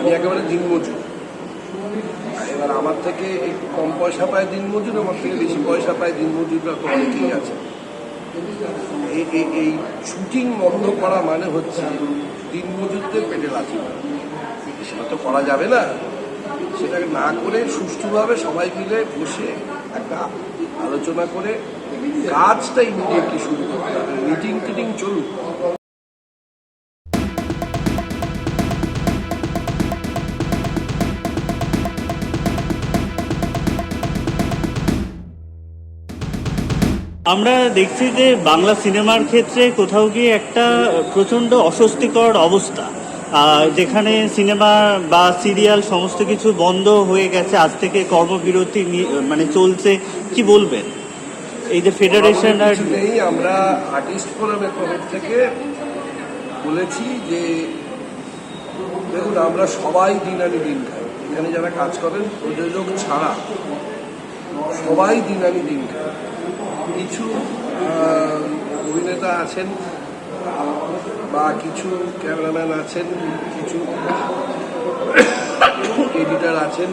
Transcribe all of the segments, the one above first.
আমি একেবারে দিনমজুর। এবার আমার থেকে একটু কম পয়সা পায় দিনমজুর, আমার থেকে বেশি পয়সা পায় দিনমজুররা তো অনেকেই আছে। এই শুটিং বন্ধ করা মানে হচ্ছে দিনমজুরদের পেটে লাথি সেটা তো করা যাবে না। সেটাকে না করে সুষ্ঠুভাবে সবাই মিলে বসে একটা আলোচনা করে কাজটা ইমিডিয়েটলি শুরু করতে হবে। মিটিং টিটিং চলুক। আমরা দেখছি যে বাংলা সিনেমার ক্ষেত্রে কোথাও গিয়ে একটা প্রচণ্ড অস্বস্তিকর অবস্থা। যেখানে সিনেমা বা সিরিয়াল সমস্ত কিছু বন্ধ হয়ে গেছে, আজ থেকে কর্মবিরতি মানে চলছে, কি বলবেন? এই যে ফেডারেশন আর নেই আমরা আর্টিস্ট ফোরামের তরফ থেকে বলেছি যে, দেখুন, আমরা সবাই দিন আনি দিন খাই। এখানে যারা কাজ করেন, প্রযোজক ছাড়া সবাই দিন আনি দিন খাই কিছু অভিনেতা আছেন বা কিছু ক্যামেরাম্যান আছেন, কিছু এডিটার আছেন,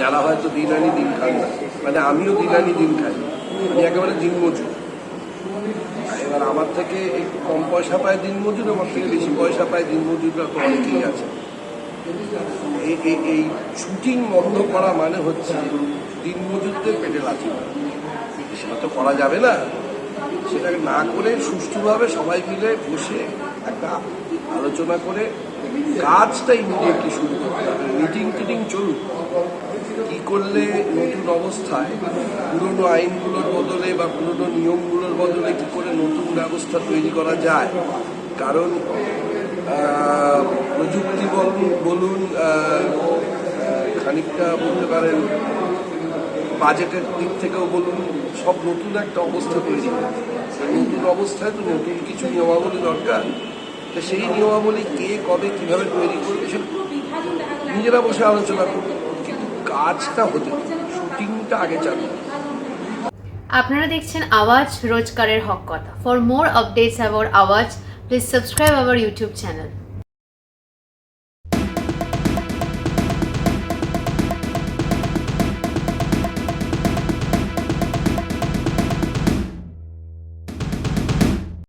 যারা হয়তো দিন আনি দিন খান না। মানে আমিও দিন আনি দিন খাই। আমি একেবারে দিন মজুর। এবার আমার থেকে একটু কম পয়সা পায় দিন মজুর, আমার থেকে বেশি পয়সা পায় দিন মজুররা তো অনেকেই আছে এই শুটিং বন্ধ করা মানে হচ্ছে দিন মজুরদের পেটে লাথি। সেটা তো করা যাবে না। সেটাকে না করে সুষ্ঠুভাবে সবাই মিলে বসে একটা আলোচনা করে কাজটা ইমিডিয়েটলি শুরু করতে হবে। মিটিং টিটিং চলুক। কি করলে নতুন অবস্থায়, পুরনো আইনগুলোর বদলে বা পুরনো নিয়মগুলোর বদলে কি করে নতুন ব্যবস্থা তৈরি করা যায়? কারণ প্রযুক্তি বলুন বলুন খানিকটা বলতে পারেন বাজেটের দিক থেকেও বলুন, সব নতুন একটা অবস্থা তৈরি নতুন অবস্থায় তো নতুন কিছু নিয়মাবলী দরকার। তো সেই নিয়মাবলী কে, কবে, কীভাবে তৈরি করবে, সেটা নিজেরা বসে আলোচনা করবে কিন্তু কাজটা হতে শুটিংটা আগে চালু আপনারা দেখছেন আওয়াজ রোজকারের হক কথা। For more updates about Awaaz please subscribe our YouTube channel